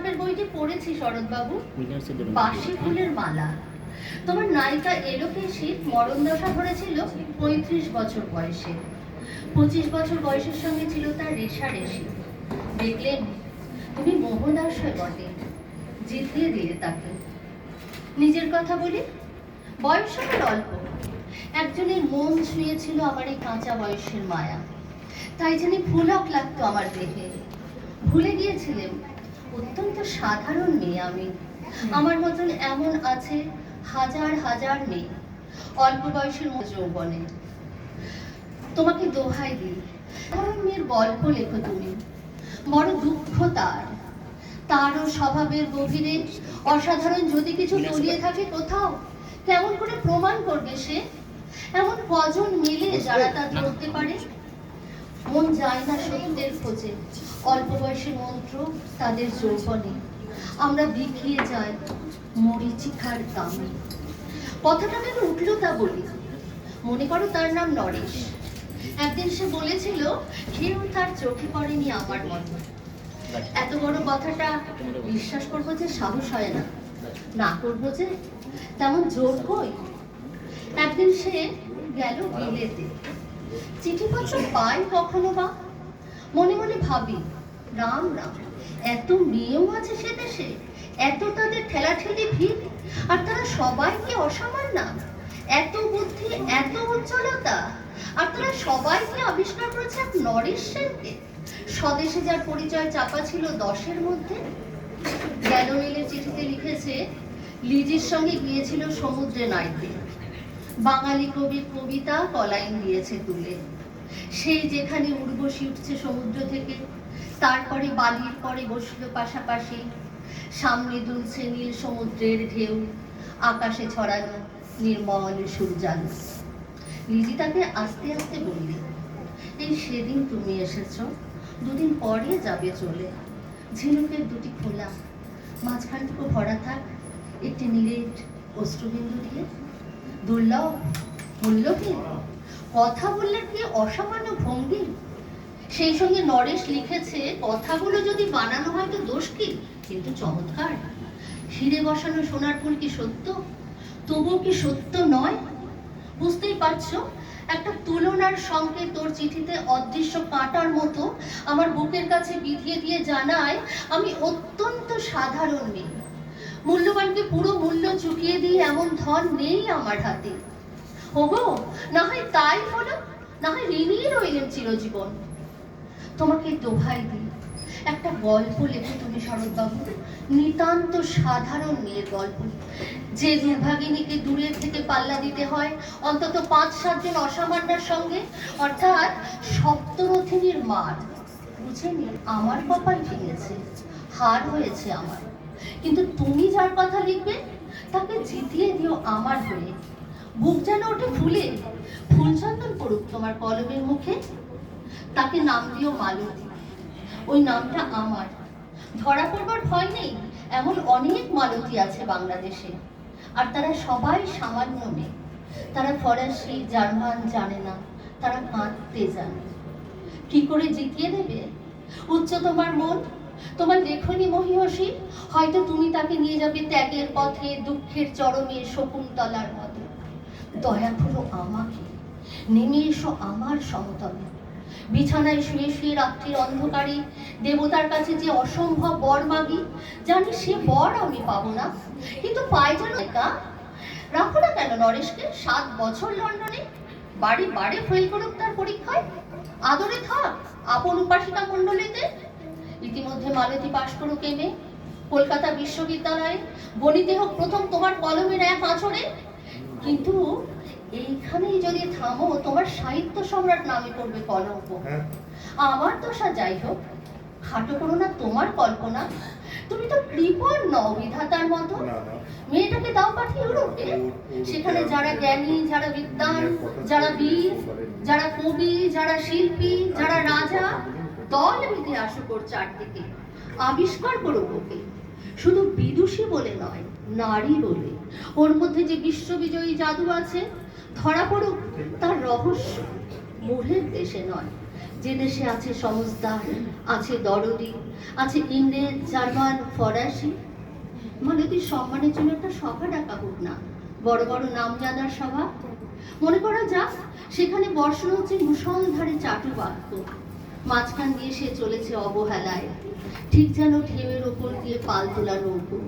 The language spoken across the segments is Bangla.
গল্পের বইটি পড়েছি শরৎবাবু। বাসি ফুলের মালা। তোমার নায়িকা এলোকেশী মরণ দশা ধরেছিল পঁয়ত্রিশ বছর বয়সে। পঁচিশ বছর বয়সের সঙ্গে ছিল তার রেশারেশি দেখলেন তুমি মোহনাশয় বটে। জিতিয়ে দিলে তাকে। নিজের কথা বলি বয়স আমার অল্প। একজনের মন ছুঁয়েছিল আমার এই কাঁচা বয়সের মায়া। তাই জানি ফুলক লাগতো আমার দেহে। ভুলে গিয়েছিলেন অত্যন্ত সাধারণ মেয়ে আমি। আমার মতন এমন আছে হাজার হাজার মেয়ে। অল্প বয়সের যৌবনে। তোমাকে দোহাই দিই সাধারণ মেয়ের গল্প লেখো তুমি। বড় দুঃখ তার। তারও স্বভাবের গভীরে অসাধারণ যদি কিছু তলিয়ে থাকে কোথাও কেমন করে প্রমাণ করবে সে? এমন কজন মিলে যারা তা ধরতে পারে? মন যায় না সত্যের খোঁজে। অল্প বয়সের মন্ত্র তাদের যৌবনে আমরা বিকিয়ে যাই মরিচিকার দামে। কথাটা কেন উঠল তা বলি। মনে করো তার নাম নরেশ। একদিন সে বলেছিল কেউ তার চোখে পড়েনি আমার মতো। এত বড় কথাটা বিশ্বাস করব যে সাহস হয় না। না করব যে তেমন জোর কই? একদিন সে গেল বিলেতে। চিঠিপত্র পাই কখনো বা? মনে মনে ভাবি, রাম রাম, এত মেয়েও আছে সে দেশে, এত তাদের ঠেলাঠেলি ভিড়, আর তারা সবাই কি অসামান্য? এত বুদ্ধি, এত উজ্জ্বলতা, আর তারা সবাই কি আবিষ্কার করেছে এক নরেশ সেনকে? স্বদেশে যার পরিচয় চাপা ছিল দশের মধ্যে। গ্যালোনিলের চিঠিতে লিখেছে, লিজির সঙ্গে গিয়েছিল সমুদ্রে নাইতে। বাঙালি কবির কবিতা কলাইন দিয়েছে তুলে। সেই যেখানে উর্বশী উঠছে সমুদ্র থেকে, তারপরে বালির পরে বসল পাশাপাশি। সামনে দুলছে নীল সমুদ্রের ঢেউ, আকাশে ছড়ানো নির্মল সূর্যালো। লিজি তাকে আস্তে আস্তে বললি, এই সেদিন তুমি এসেছ, দুদিন পরে যাবে চলে। ঝিনুকের দুটি খোলা, মাঝখানটুকু ভরা থাক, একটি নিরেট অশ্রুবিন্দু দিয়ে। দুর্লভ কথা বললে কি অসামান্য ভঙ্গি? সেই সঙ্গে নরেশ লিখেছে, কথাগুলো যদি বানানো হয় তো দোষ কি? কিন্তু চমৎকার। হিরে বসানো সোনার ফুল কি সত্য? তবুও কি সত্য নয়? বুঝতেই পারছ? একটা তুলনার সঙ্গে তোর চিঠিতে অদৃশ্য কাঁটার মতো আমার বুকের কাছে বিধিয়ে দিয়ে জানায়, আমি অত্যন্ত সাধারণ মেয়ে। মূল্যবানকে পুরো মূল্য এমন ধন নেই আমার হাতে। ওগো, না হয় তাই হলো, না হয় ঋণই রইলেন চিরজীবন। তোমাকে দোহাই দিই, একটা গল্প লেখো তুমি শরৎবাবু। নিতান্ত সাধারণ মেয়ের গল্প। যে দুর্ভাগিনীকে দূরে থেকে পাল্লা দিতে হয়, অন্তত পাঁচ সাতজন অসামান্যার সঙ্গে, অর্থাৎ সপ্তরথিনীর মার। বুঝেনি আমার কপাল ভেঙেছে, হার হয়েছে আমার। কিন্তু তুমি যার কথা লিখবে তাকে জিতিয়ে দিও আমার হয়ে। বুক যেন ওঠে ফুলে। ফুলচন্দন পড়ুক তোমার কলমের মুখে। তাকে নাম দিও মালতী। ওই নামটা আমার। ধরা পড়বার ভয় নেই, এমন অনেক মালতী আছে বাংলাদেশে। আর তারা সবাই সামান্য মেয়ে। তারা ফরাসি, জার্মান জানে না, তারা কাঁদতে জানে। কি করে জিতিয়ে দেবে? উচ্চ তোমার মন তোমার লেখনী মহিষী হয়তো তুমি তাকে নিয়ে যাবে ত্যাগের পথে, দুঃখের চরমে শকুন্তলার মতো। দয়া করো আমাকে, নেমে এসো আমার সমতলে। বিছানায় শুয়ে শুয়ে রাত্রির অন্ধকারে, দেবতার কাছে যে অসম্ভব বর মাগি, জানি সে বর আমি পাবো না। কিন্তু পাই যেন একা। রাখো না কেন নরেশকে, সাত বছর লন্ডনে। বাড়ি বাড়ি ফেল করুক তার পরীক্ষায়। আদরে থাক, আপন উপাসিকা মণ্ডলীতে। ইতিমধ্যে মালতী পাশ করুক এমে কলকাতা বিশ্ববিদ্যালয়ে বনিতে হোক প্রথম তোমার কলমের এক আঁচড়ে। কিন্তু এইখানেই যদি থামো তোমার সাহিত্য সম্রাট নামে করবে কলঙ্ক। হ্যাঁ। আমার দশা যাই হোক খাটো করো না তোমার কল্পনা। তুমি তো কৃপণ নও বিধাতার মতো। মেয়েটাকে দাও পাঠিয়ে ইউরোপে সেখানে যারা জ্ঞানী যারা বিদ্বান যারা বীর যারা কবি যারা শিল্পী যারা রাজা দল বেঁধে আসুক ওর চারদিকে আবিষ্কার করুক ওকে। শুধু বিদুষী বলে নয়, নারী বলে। ওর মধ্যে যে বিশ্ববিজয়ী জাদু আছে, ধরা পড়ুক, তার রহস্য মূঢ়ের দেশে নয়। যে দেশে আছে সমজদার আছে দরদি, আছে ইংরেজ, জার্মান, ফরাসি। মালতীর সম্মানের জন্য একটা সভা ডাকা হোক না। বড় বড় নাম জানার সভা। মনে করা যাক, সেখানে বর্ষণ হচ্ছে মুসলধারে চাটু বাক্য মাঝখান দিয়ে সে চলেছে অবহেলায়। ঠিক যেন ঢেউয়ের ওপর দিয়ে পাল তোলা নৌকো।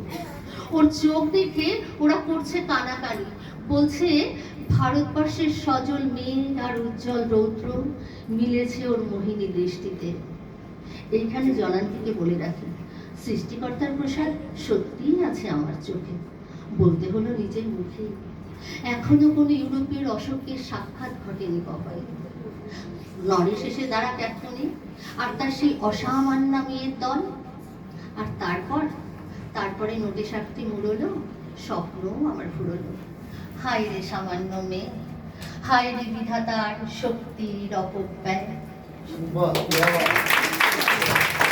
ওর চোখ দেখে ওরা করছে কানাকানি। বলছে, ভারতবর্ষের সজল মেয়ে আর উজ্জ্বল রৌদ্র মিলেছে ওর মোহিনী দৃষ্টিতে। এইখানে জনান্তিকে বলে রাখি, সৃষ্টিকর্তার প্রসাদ সত্যিই আছে আমার চোখে। বলতে হলো নিজের মুখে। এখনও কোনো ইউরোপের অশোকের সাক্ষাৎ ঘটেনি কপালে। নরেশ শেষে দাঁড়াক ক্যাপ্টনি। আর তার সেই অসামান্য মেয়ের দল। আর তারপর, তারপরে নোটে সাক্ষী মুড়লো, স্বপ্ন আমার ফুরলো। হায় রে সামান্য মেয়ে, হায় রে বিধাতার শক্তির অপব্যয়।